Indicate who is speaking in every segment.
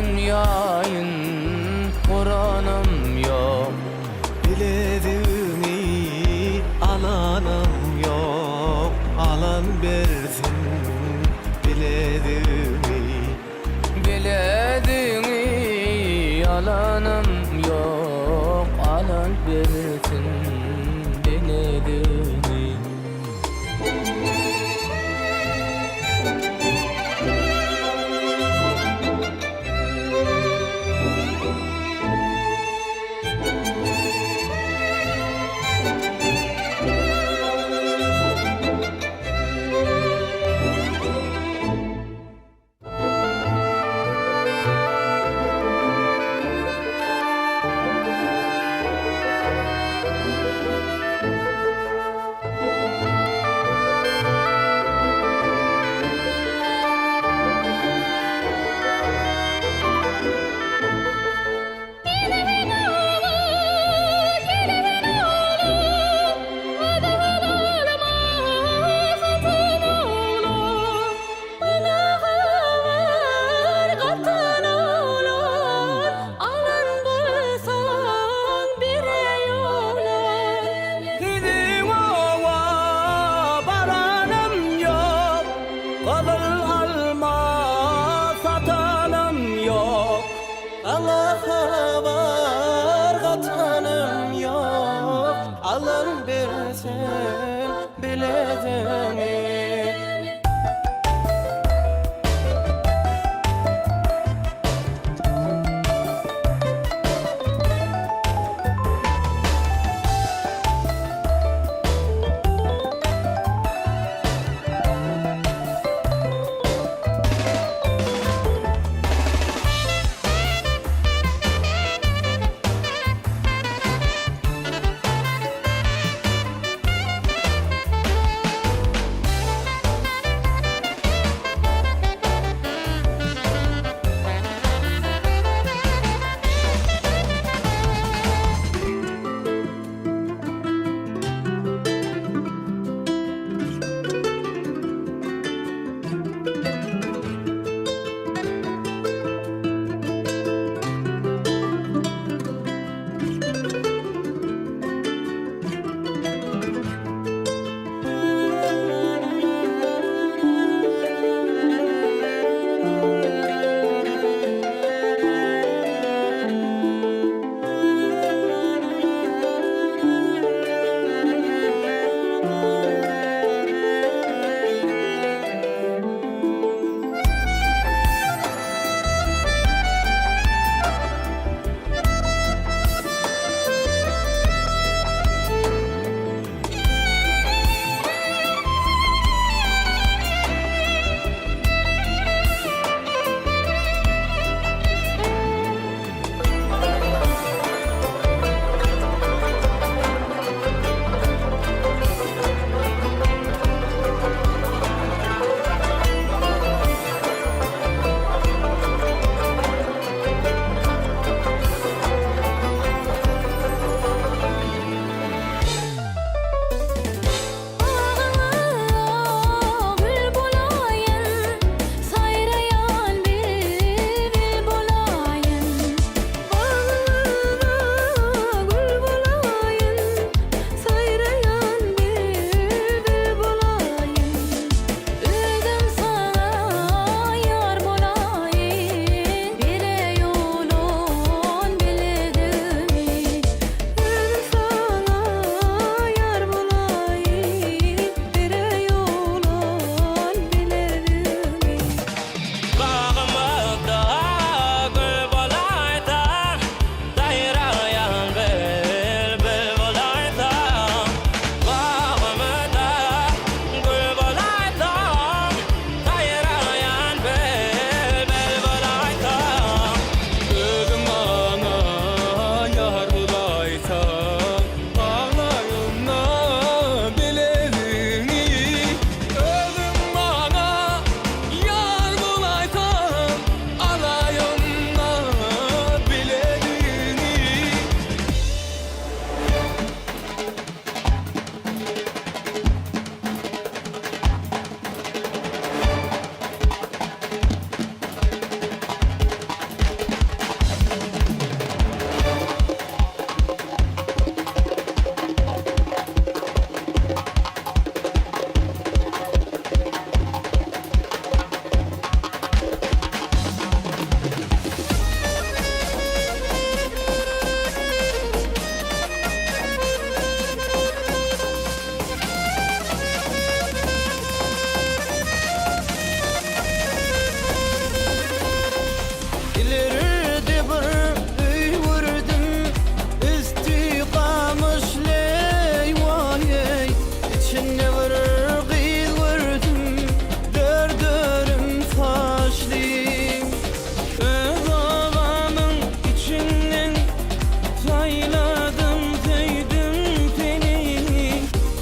Speaker 1: Okun yayın Kur'an'ım yok.
Speaker 2: Dilediğini alanım yok. Alan versin dilediğini
Speaker 1: Bilediğini alanım yok. Alan bilsin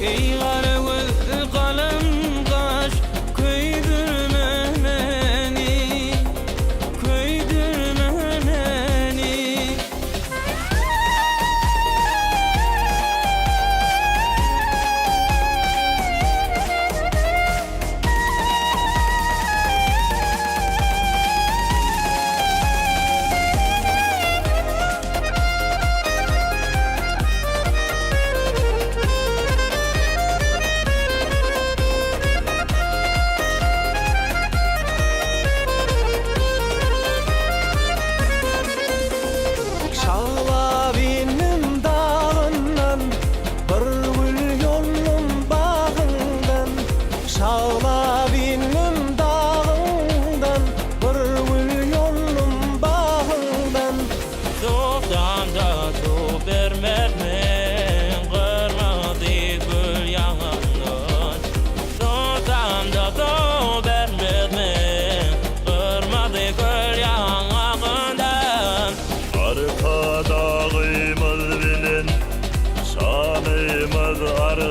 Speaker 1: Eyvallah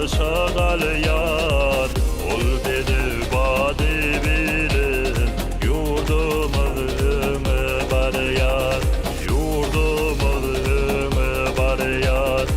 Speaker 2: شغل یاد ول بده بادی بیرن یوردم اغم بر یاد یوردم اغم بر یاد